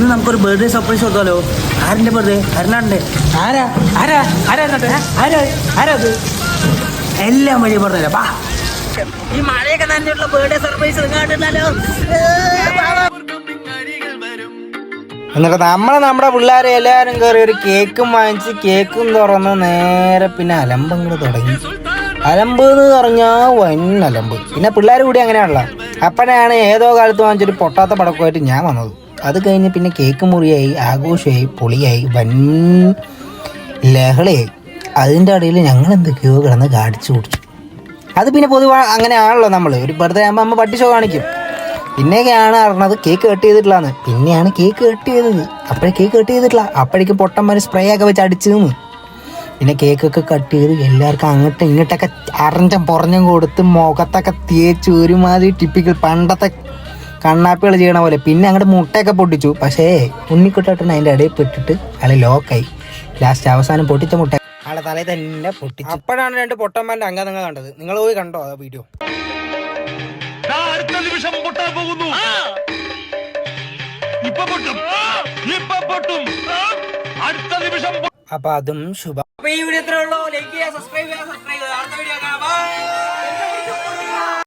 ഇന്ന് നമുക്കൊരു birthday surprise കൊടുത്താലോ? ആരിന്റെ ബർത്ത്ഡേ ആരനാണ്ടേ ആരാ? ആരാ? ആരാ ആരാ? ആരാ എല്ലാം വഴി പറഞ്ഞുതരാം ബാ ഈ മഴയൊക്കെ നനഞ്ഞിട്ടുള്ള ബർത്ത്ഡേ സർപ്രൈസ് കണ്ടിട്ടുണ്ടല്ലോ. എന്നിട്ട് നമ്മൾ നമ്മുടെ പിള്ളേരെ എല്ലാവരും കയറി ഒരു കേക്കും വാങ്ങിച്ച് കേക്കും തുറന്ന് നേരെ പിന്നെ അലമ്പങ്ങൾ തുടങ്ങി. അലമ്പ് എന്ന് പറഞ്ഞാൽ വൻ അലമ്പ്. പിന്നെ പിള്ളേർ കൂടി അങ്ങനെയാണല്ലോ. അപ്പനാണ് ഏതോ കാലത്ത് വാങ്ങിച്ചൊരു പൊട്ടാത്ത പടക്കമായിട്ട് ഞാൻ വന്നത്. അത് കഴിഞ്ഞ് പിന്നെ കേക്ക് മുറിയായി ആഘോഷമായി പൊളിയായി വൻ ലഹളയായി. അതിന്റെ ഇടയിൽ ഞങ്ങൾ എന്തൊക്കെയോ കിടന്ന് കാടിച്ചു കുടിച്ചു. അത് പിന്നെ പൊതുവെ അങ്ങനെയാണല്ലോ നമ്മൾ ഒരു ബർത്ത്ഡേ ആകുമ്പോൾ നമ്മൾ പട്ടി ഷോ കാണിക്കും. പിന്നെയൊക്കെയാണ് അറിഞ്ഞത് കേക്ക് കട്ട് ചെയ്തിട്ടില്ലാന്ന്. പിന്നെയാണ് കേക്ക് കട്ട് ചെയ്തത്. അപ്പോഴേ കേക്ക് കട്ട് ചെയ്തിട്ടില്ല. അപ്പോഴേക്കും പൊട്ടന്മാർ സ്പ്രേ ഒക്കെ വെച്ച് അടിച്ചു നിന്ന് പിന്നെ കേക്കൊക്കെ കട്ട് ചെയ്ത് എല്ലാവർക്കും അങ്ങോട്ടും ഇങ്ങോട്ടൊക്കെ അറിഞ്ഞം പുറഞ്ഞും കൊടുത്ത് മുഖത്തൊക്കെ തേച്ച് ഒരുമാതിരി ടിപ്പിക്കൽ പണ്ടത്തെ കണ്ണാപ്പികൾ ചെയ്യണ പോലെ. പിന്നെ അങ്ങോട്ട് മുട്ടയൊക്കെ പൊട്ടിച്ചു. പക്ഷേ ഉണ്ണിക്കുട്ടേട്ടൻ അതിന്റെ ഇടയിൽ പെട്ടിട്ട് അയാൾ ലോക്കായി. ലാസ്റ്റ് അവസാനം പൊട്ടിച്ച മുട്ട ആളെ തലയിൽ തന്നെ പൊട്ടിച്ചു. അപ്പോഴാണ് രണ്ട് പൊട്ടന്മാരുടെ അംഗതങ്ങൾ കണ്ടത്. നിങ്ങൾ പോയി കണ്ടോ ആ വീഡിയോ അടുത്ത നിമിഷം പൊട്ടാൻ പോകുന്നു. ഇപ്പൊ പൊട്ടും. ഇപ്പൊ പൊട്ടും. അടുത്ത നിമിഷം അപ്പൊ അതും ശുഭ. അപ്പൊ ഈ വീഡിയോ ഇത്രേ ഉള്ളൂ ലൈക്ക് ചെയ്യുക സബ്സ്ക്രൈബ് ചെയ്യുക സബ്സ്ക്രൈബ് ചെയ്യുക അടുത്ത വീഡിയോ.